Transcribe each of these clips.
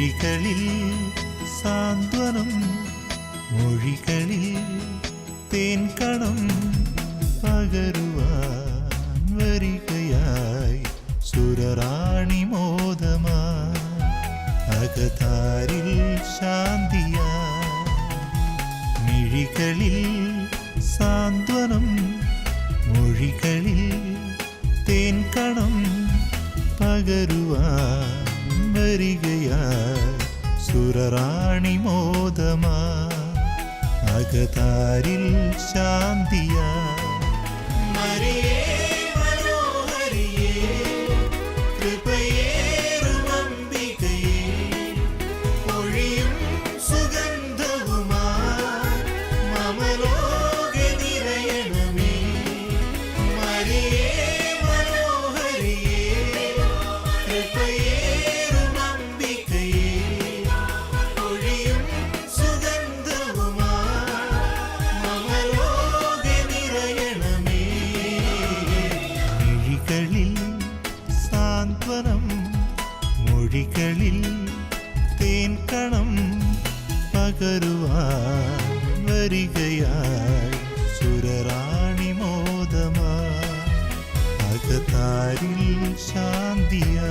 മിഴികളിൽ സാന്ത്വനം മൊഴികളിൽ തേൻകണം പകരുവാൻ വരികയായി സുരറാണി മോദമാ അകതാരിൽ ശാന്തിയാ മിഴികളിൽ സാന്ത്വനം മൊഴികളിൽ തേൻകണം പകരുവാൻ വരികയായി സുരറാണി മോദമാ. അകതാരിൽ ശാന്തിയാ മരിയേ സാന്ത്വനം മൊഴികളിൽ തേൻകണം പകരുവാൻ വരികയായി. സുരറാണി മോദമാ അകതാരിൽ ശാന്തിയാ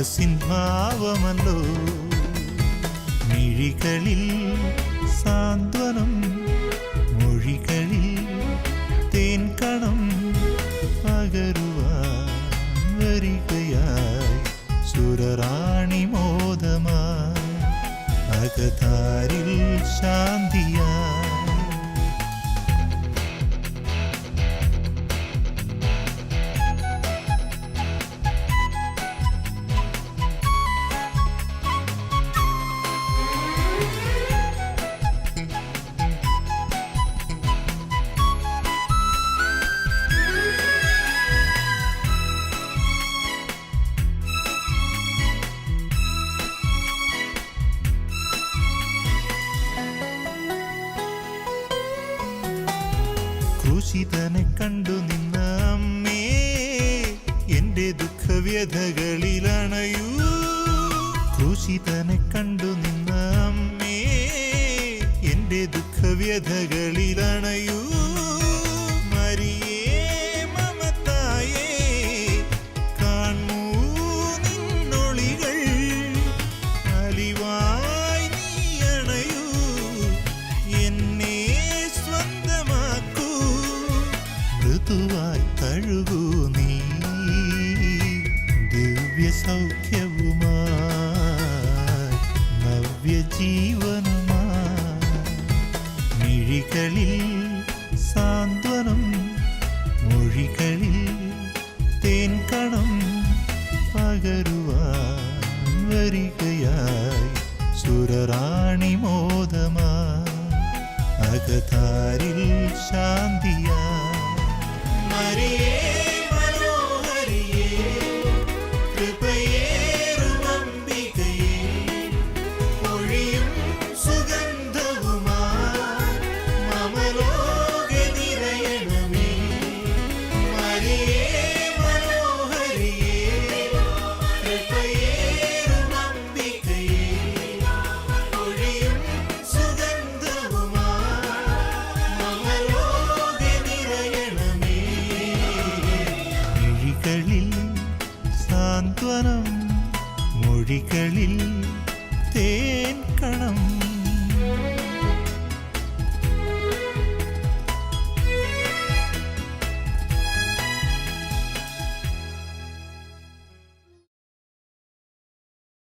മനസ്സിൻ ഭാവമല്ലോ മിഴികളിൽ സാന്ത്വനം മൊഴികളിൽ തേൻകണം പകരുവാൻ വരികയായി. സുരറാണി മോദമാ അകതാരിൽ ശാന്തിയാ. ക്രൂശിതനെ കണ്ടു നിന്ന അമ്മേ എന്റെ ദുഃഖവ്യഥകളിലണയൂ. ക്രൂശിതനെ കണ്ടു നിന്ന അമ്മേ എന്റെ ദുഃഖവ്യഥകളിലണയൂ. നവ്യജീവനുമായി മിഴികളിൽ സാന്ത്വനം മൊഴികളിൽ തേൻകണം പകരുവാൻ വരികയായി. സുരറാണി മോദമാ അകതാരിൽ ശാന്തിയാ മരിയേ 隔离。